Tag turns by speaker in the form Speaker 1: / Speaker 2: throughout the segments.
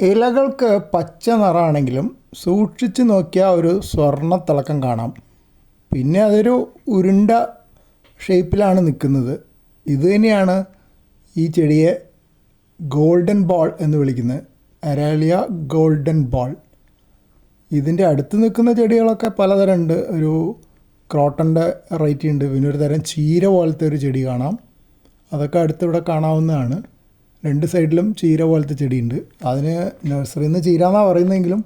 Speaker 1: ഇലകൾക്ക് പച്ച നിറമാണെങ്കിലും സൂക്ഷിച്ച് നോക്കിയാൽ ഒരു സ്വർണ തിളക്കം കാണാം. പിന്നെ അതൊരു ഉരുണ്ട ഷേപ്പിലാണ് നിൽക്കുന്നത്. ഇത് തന്നെയാണ് ഈ ചെടിയെ ഗോൾഡൻ ബോൾ എന്ന് വിളിക്കുന്നത്. Aralia golden ball. ഇതിന്റെ അടുത്ത് നിൽക്കുന്ന ചെടികളൊക്കെ പലതരം ഉണ്ട് ഒരു ക്രോട്ടന്റെ റൈറ്റി ഉണ്ട്. പിന്നെ ഒരു തരം ചീര പോലത്തെ ഒരു ചെടി കാണാം. അതൊക്കെ അടുത്തിവിടെ കാണാവുന്നതാണ്. രണ്ട് സൈഡിലും ചീര പോലത്തെ ചെടിയുണ്ട്. അതിന് നഴ്സറിയിൽ നിന്ന് ചീര എന്നാണ് പറയുന്നതെങ്കിലും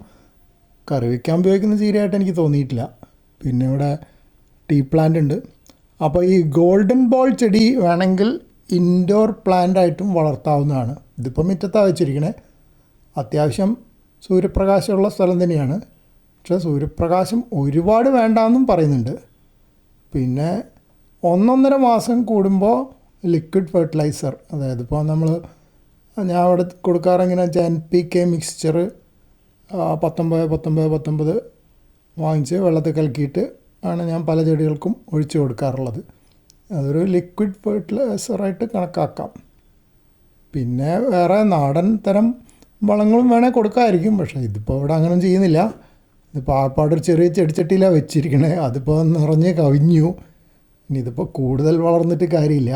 Speaker 1: കറി വയ്ക്കാൻ ഉപയോഗിക്കുന്ന ചീരയായിട്ട് എനിക്ക് തോന്നിയിട്ടില്ല. പിന്നെ ഇവിടെ ടീ പ്ലാന്റ് ഉണ്ട്. അപ്പോൾ ഈ ഗോൾഡൻ ബോൾ ചെടി വേണമെങ്കിൽ ഇൻഡോർ പ്ലാന്റായിട്ടും വളർത്താവുന്നതാണ്. ഇതിപ്പോൾ മുറ്റത്താണ് വെച്ചിരിക്കണേ. അത്യാവശ്യം സൂര്യപ്രകാശമുള്ള സ്ഥലം തന്നെയാണ്. പക്ഷേ സൂര്യപ്രകാശം ഒരുപാട് വേണ്ടാന്നും പറയുന്നുണ്ട്. പിന്നെ ഒന്നൊന്നര മാസം കൂടുമ്പോൾ ലിക്വിഡ് ഫെർട്ടിലൈസർ അതായത് ഇപ്പോൾ നമ്മൾ ഞാൻ അവിടെ കൊടുക്കാറെങ്ങനെ വെച്ചാൽ എൻ പി കെ മിക്സ്ചർ പത്തൊമ്പത് പത്തൊമ്പത് പത്തൊമ്പത് വാങ്ങിച്ച് വെള്ളത്തിൽ കലക്കിയിട്ട് ആണ് ഞാൻ പല ചെടികൾക്കും ഒഴിച്ചു കൊടുക്കാറുള്ളത്. അതൊരു ലിക്വിഡ് ഫെർട്ടിലൈസറായിട്ട് കണക്കാക്കാം. പിന്നെ വേറെ നാടൻ തരം വളങ്ങളും വേണേൽ കൊടുക്കാമായിരിക്കും പക്ഷേ ഇതിപ്പോൾ ഇവിടെ അങ്ങനെ ചെയ്യുന്നില്ല. ഇതിപ്പോൾ ആപ്പാടൊരു ചെറിയ ചെടിച്ചട്ടിയിലാണ് വെച്ചിരിക്കണേ. അതിപ്പോൾ നിറഞ്ഞ് കവിഞ്ഞു. ഇനി ഇതിപ്പോൾ കൂടുതൽ വളർന്നിട്ട് കാര്യമില്ല.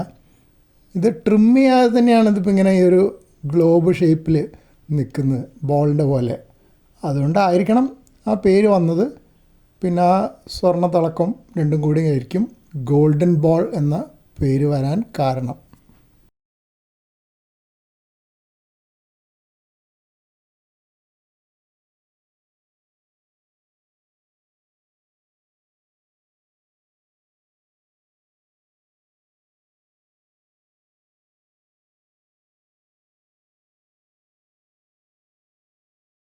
Speaker 1: ഇത് ട്രിം ചെയ്യാതെ തന്നെയാണ് ഇതിപ്പോൾ ഇങ്ങനെ ഈ ഒരു ഗ്ലോബ് ഷേപ്പിൽ നിൽക്കുന്നത് ബോളിന്റെ പോലെ. അതുകൊണ്ടായിരിക്കണം ആ പേര് വന്നത്. പിന്നെ ആ സ്വർണ തിളക്കം രണ്ടും കൂടി ആയിരിക്കും. ഗോൾഡൻ ബോൾ എന്ന പേര് വരാൻ കാരണം.